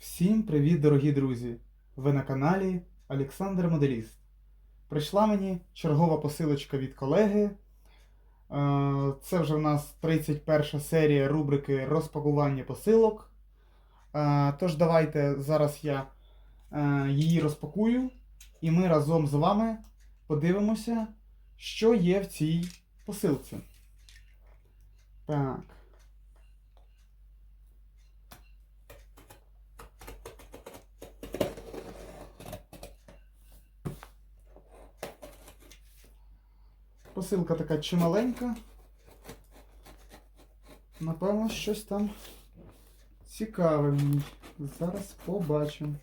Всім привіт, дорогі друзі! Ви на каналі Олександр Моделіст. Прийшла мені чергова посилочка від колеги. Е, Це вже в нас 31 серія рубрики розпакування посилок. Е, Тож давайте зараз я е, її розпакую, і ми разом з вами подивимося, що є в цій посилці. Так. Посилка така чималенька. Напевно, щось там цікаве в ній. Зараз побачимо.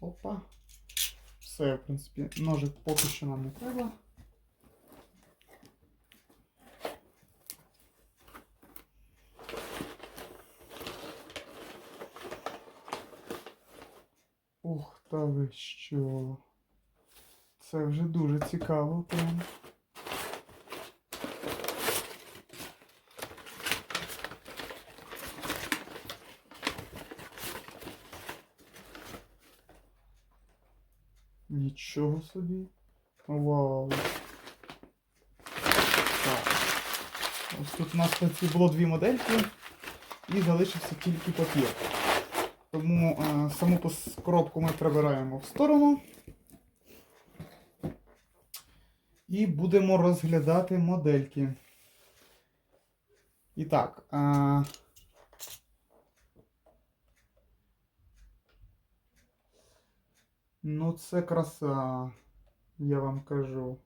Опа. Все, в принципі, ножик поки що нам не треба. Ух, та ви що. Це вже дуже цікаво прям. Нічого собі. Вау. Так. Ось тут у нас в було дві модельки і залишився тільки папір. Тому е, саму коробку ми прибираємо в сторону. І будемо розглядати модельки. І так. А... Ну, це краса, я вам кажу.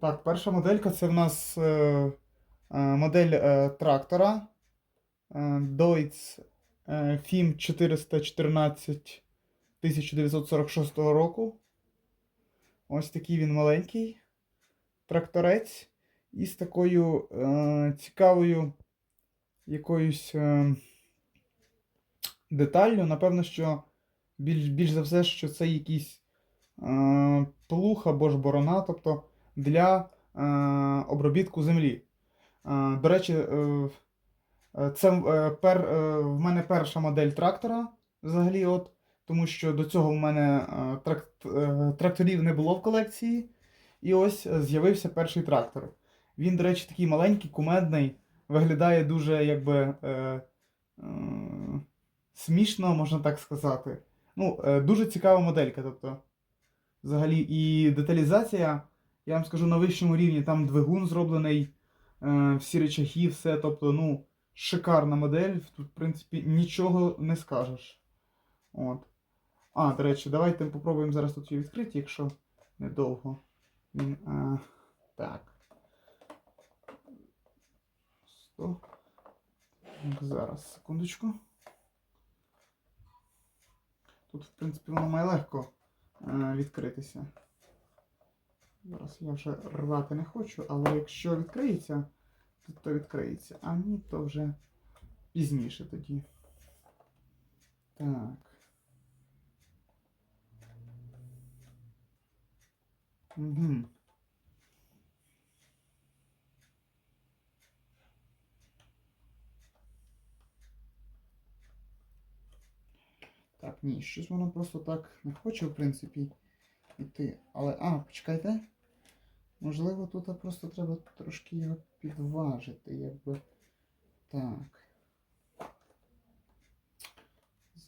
Так, перша моделька це в нас е, е, модель е, трактора. Е, Deutz FIM 414 1946 року. Ось такий він маленький тракторець із такою е, цікавою якоюсь е, деталлю. Напевно, що більш, більш за все, що це якийсь е, плуг або ж борона, тобто для е, обробітку землі. Е, до речі, Е, Це е, пер, е, в мене перша модель трактора взагалі, от, тому що до цього в мене е, трак, е, тракторів не було в колекції. І ось е, з'явився перший трактор. Він, до речі, такий маленький, кумедний, виглядає дуже якби е, е, смішно, можна так сказати. Ну, е, дуже цікава моделька. Тобто, взагалі, і деталізація, я вам скажу, на вищому рівні, там двигун зроблений, е, всі речахи, все. Тобто, ну шикарна модель. Тут, в принципі, нічого не скажеш. От. А, до речі, давайте попробуємо зараз тут її відкрити, якщо недовго. Він. А, так. Сто. Зараз, секундочку. Тут, в принципі, воно має легко е, відкритися. Зараз я вже рвати не хочу, але якщо відкриється, то, відкриється. А ні, то вже пізніше тоді. Так. Угу. Так, ні, щось воно просто так не хоче, в принципі, йти. Але. А, почекайте. Можливо, тут просто треба трошки його підважити, якби. Так.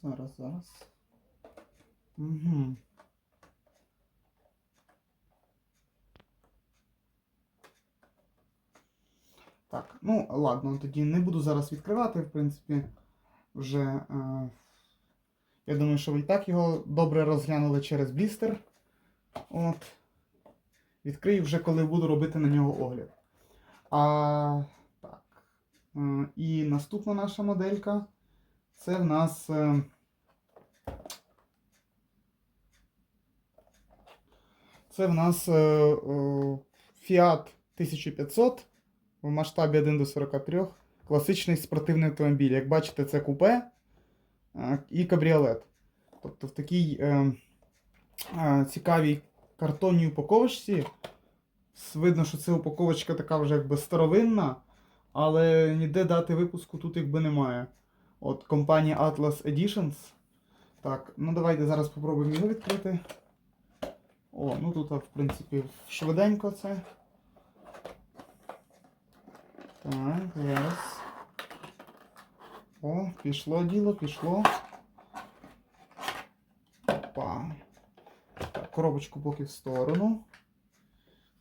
Зараз, зараз. Угу. Так, ну ладно, тоді не буду зараз відкривати, в принципі, вже. Е, я думаю, що ви і так його добре розглянули через блістер. От. Відкрию вже, коли буду робити на нього огляд. А, так. І наступна наша моделька. Це в нас. е, Це в нас е, е, Fiat 1500 в масштабі 1 до 43. Класичний спортивний автомобіль. Як бачите, це купе і кабріолет. Тобто в такій е, е, цікавій картонній упаковочці. Видно, що це упаковочка така вже якби старовинна, але ніде дати випуску тут якби немає. От компанія Atlas Editions. Так, ну давайте зараз спробуємо його відкрити. О, ну тут, в принципі, швиденько це. Так, зараз. О, пішло діло, пішло. Опа. Так, коробочку поки в сторону.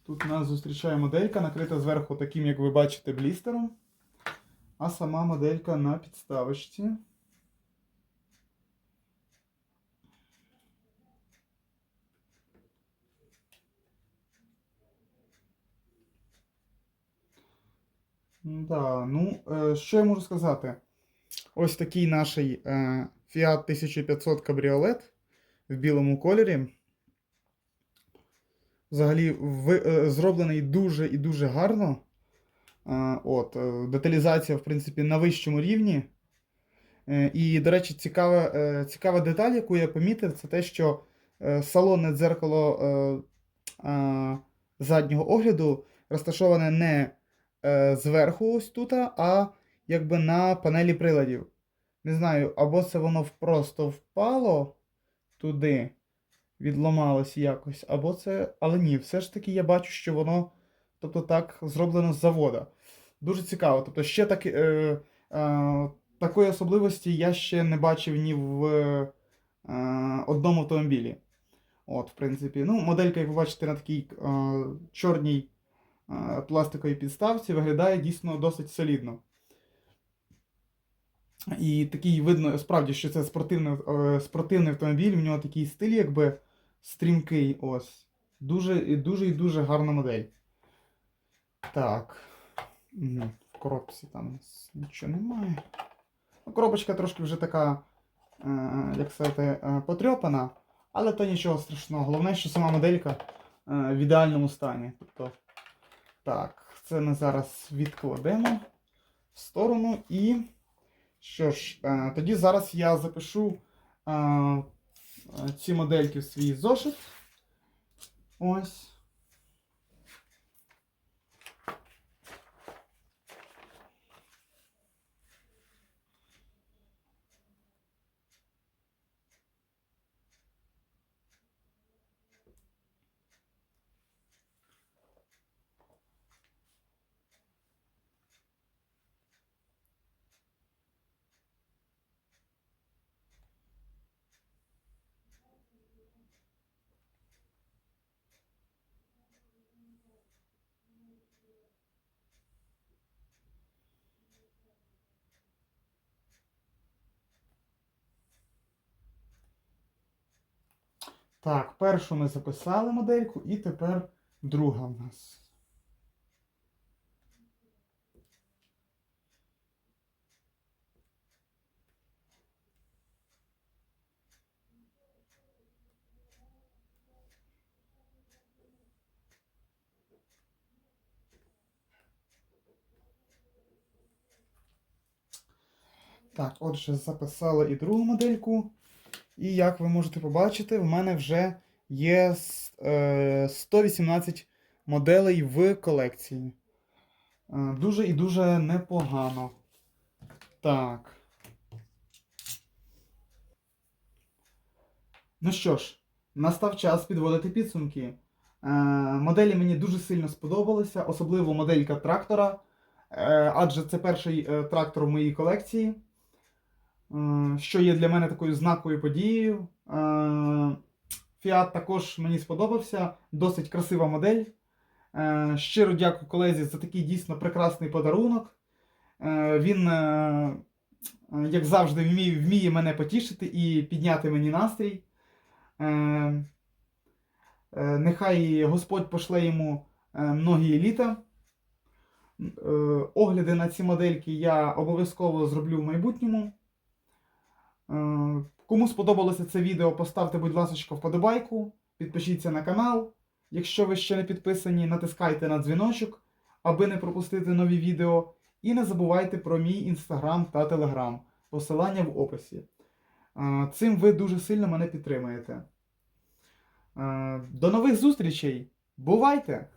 Тут нас зустрічає моделька, накрита зверху таким, як ви бачите, блістером. А сама моделька на підставочці. Да, ну, е, що я можу сказати? Ось такий наш е, Fiat 1500 кабріолет в білому кольорі. Взагалі ви, е, зроблений дуже і дуже гарно. Е, от, е, деталізація, в принципі, на вищому рівні. І, до речі, цікава, цікава деталь, яку я помітив, це те, що салонне дзеркало заднього огляду розташоване не зверху ось тут, а якби на панелі приладів. Не знаю, або це воно просто впало туди, відламалось якось, або це. Але ні, все ж таки я бачу, що воно, тобто так, зроблено з завода. Дуже цікаво. Тобто, ще так, е, е, такої особливості я ще не бачив ні в е, одному автомобілі. От, в принципі, ну, моделька, як ви бачите, на такій е, чорній е, пластиковій підставці виглядає дійсно досить солідно. І такий видно, справді, що це спортивний, е, спортивний автомобіль, в нього такий стиль, якби стрімкий. Ось. Дуже і дуже і дуже гарна модель. Так. В коробці там нічого немає. Ну, коробочка трошки вже така, е, як сказати, е, потрьопана, але то нічого страшного. Головне, що сама моделька е, в ідеальному стані. Тобто, так, це ми зараз відкладемо в сторону і. Що ж, е, тоді зараз я запишу ці модельки в свій зошит. Ось. Так, першу ми записали модельку, і тепер друга в нас. Так, отже, записали і другу модельку. І як ви можете побачити, в мене вже є е, 118 моделей в колекції. Е, Дуже і дуже непогано. Так. Ну що ж, настав час підводити підсумки. Е, Моделі мені дуже сильно сподобалися, особливо моделька трактора, е, адже це перший е, трактор в моїй колекції. Е, що є для мене такою знаковою подією. Фіат також мені сподобався, досить красива модель. Е, Щиро дякую колезі за такий дійсно прекрасний подарунок. Е, Він, е, е, як завжди, вміє, вміє мене потішити і підняти мені настрій. Е, е, Нехай Господь пошле йому е, многі літа. Е, Огляди на ці модельки я обов'язково зроблю в майбутньому. Е, Кому сподобалося це відео, поставте, будь ласка, вподобайку, підпишіться на канал. Якщо ви ще не підписані, натискайте на дзвіночок, аби не пропустити нові відео. І не забувайте про мій інстаграм та телеграм. Посилання в описі. Е, Цим ви дуже сильно мене підтримуєте. Е, До нових зустрічей! Бувайте!